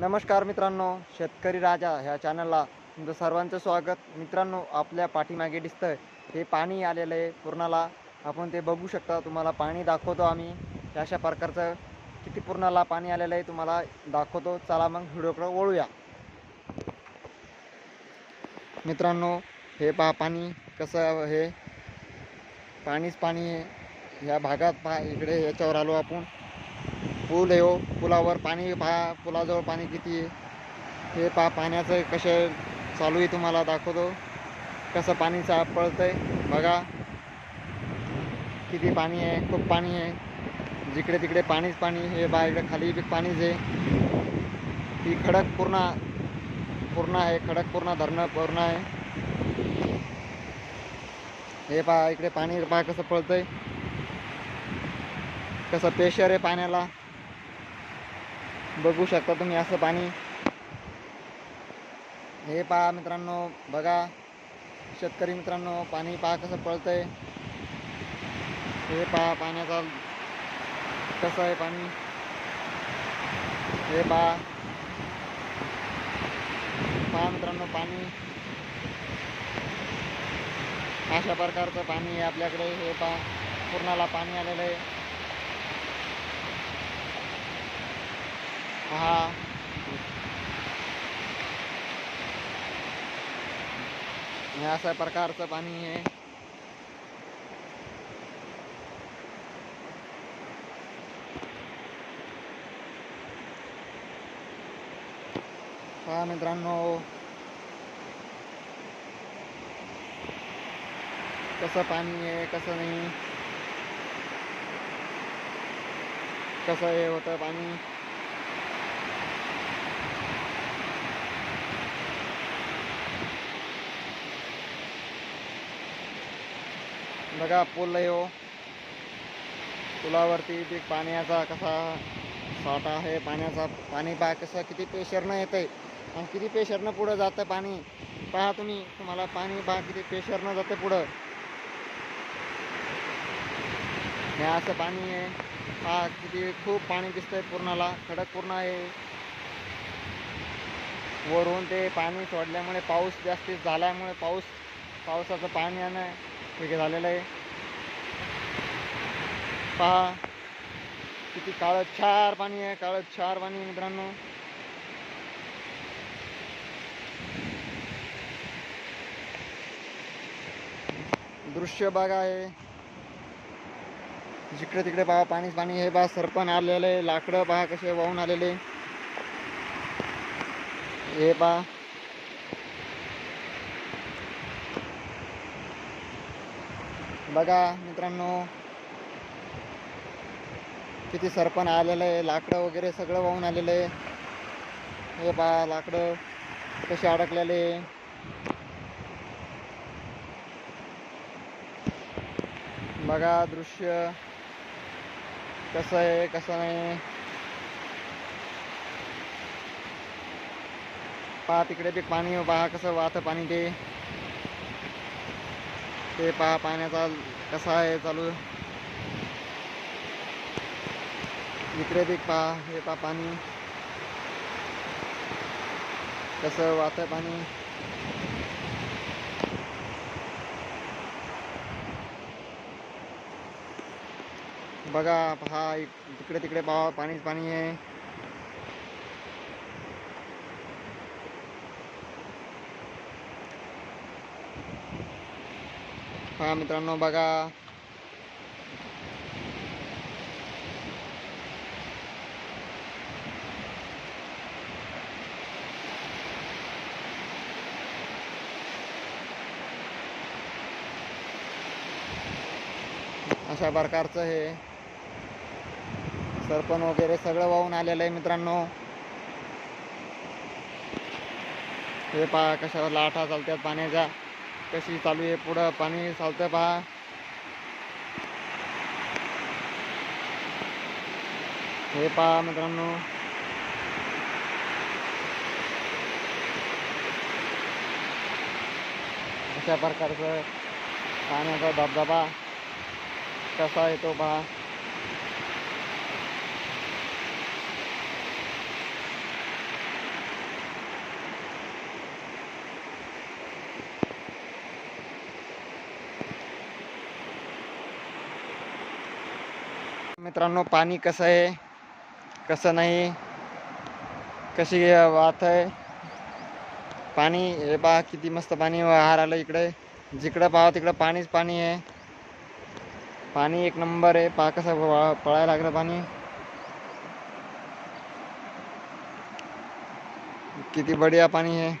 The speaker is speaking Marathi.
नमस्कार मित्रांनो शेतकरी राजा ह्या चॅनलला तुमचं सर्वांचं स्वागत. मित्रांनो आपल्या पाठीमागे दिसतंय हे पाणी आलेलं आहे पूर्णाला. आपण ते बघू शकता तुम्हाला पाणी दाखवतो आम्ही. अशा प्रकारचं किती पूर्णाला पाणी आलेलं आहे तुम्हाला दाखवतो. चला मग व्हिडिओकडे वळूया. मित्रांनो हे पहा पाणी कसं हे पाणीच पाणी आहे. ह्या भागात पहा इकडे याच्यावर आलो आपण. पूल आहे हो. पुलावर पाणी पहा. पुलाजवळ पाणी किती आहे. हे पहा पाण्याचं कसं चालू आहे तुम्हाला दाखवतो. कसं पाणी चा आहे बघा. किती पाणी आहे. खूप पाणी आहे. जिकडे तिकडे पाणीच पाणी हे बा इकडे खाली बी पाणीच आहे. ही खडक पूर्ण पूर्ण आहे. खडक पूर्ण धरणं पूर्ण आहे. हे पहा इकडे पाणी पहा कसं पळतंय. कसं प्रेशर आहे पाण्याला. बघू शकता तुम्ही असं पाणी. हे पहा मित्रांनो बघा. शेतकरी मित्रांनो पाणी पहा कसं पळतंय. हे पहा पाण्याचा कसं आहे पाणी. हे पहा. पहा मित्रांनो पाणी. अशा प्रकारचं पाणी आहे आपल्याकडे. हे पहा पूर्णाला पाणी आलेलं आहे. हा अशा प्रकारचं पाणी आहे. हा मित्रांनो. कसं पाणी आहे कसं नाही? कसं हे होतं पाणी? बघा पूल आहे हो. पुलावरती ते पाण्याचा कसा साठा आहे पाण्याचा पाणी पहा कसं किती प्रेशरनं आहे आणि किती प्रेशरनं पुढं जातं पाणी. पहा तुम्ही तुम्हाला पाणी पहा किती प्रेशरनं जातं पुढं. हे असं पाणी आहे. पहा किती खूप पाणी दिसतंय पूर्णाला खडक पूर्ण आहे. वरून ते पाणी सोडल्यामुळे पाऊस जास्तीत झाल्यामुळे पाऊस पावसाचं पाणी येणं हे झालेलं आहे. पहा किती काळं छार पाणी आहे काळं छार पाणी मित्रांनो. दृश्य बघा आहे जिकडे तिकडे पहा पाणीच पाणी हे पहा सरपण आलेलं आहे. लाकडं पहा कसे वाहून आलेले. हे पहा. बघा मित्रांनो किती सरपण आलेलं आहे लाकडं वगैरे सगळं वाहून आलेलं आहे. हे पहा लाकडं कसे अडकलेले बघा दृश्य कसं आहे कसं नाही. पहा तिकडे ते पाणी पहा कसं वाहतं पाणी ते. ते पहा पाण्याचा कसा आहे चालू इकडे बी पहा हे पहा पाणी. कसं वाहतं पाणी. बघा पहा इक- तिकडे तिकडे पहा पाणीच पाणी आहे. हा मित्रांनो बघा. अशा प्रकारचं हे सरपण वगैरे सगळं वाहून आलेलं आहे मित्रांनो. हे पहा कशा लाटा चालतात पाण्याच्या. कशी चालू आहे? पुढं पाणी चालतं पहा. हे पहा मित्रांनो. अशा प्रकारचं पाण्याचा धबधबा कसा येतो पहा. मित्रांनो, पाणी कसं आहे, कसं नाही, कशी वाहत आहे. पाणी, हे पहा, किती मस्त पाणी वाहार आलं इकडे. जिकडं पाहा, तिकडं पाणीच पाणी आहे. पाणी एक नंबर आहे. पहा, कसं पळायला लागलं पाणी. किती बढिया पाणी आहे.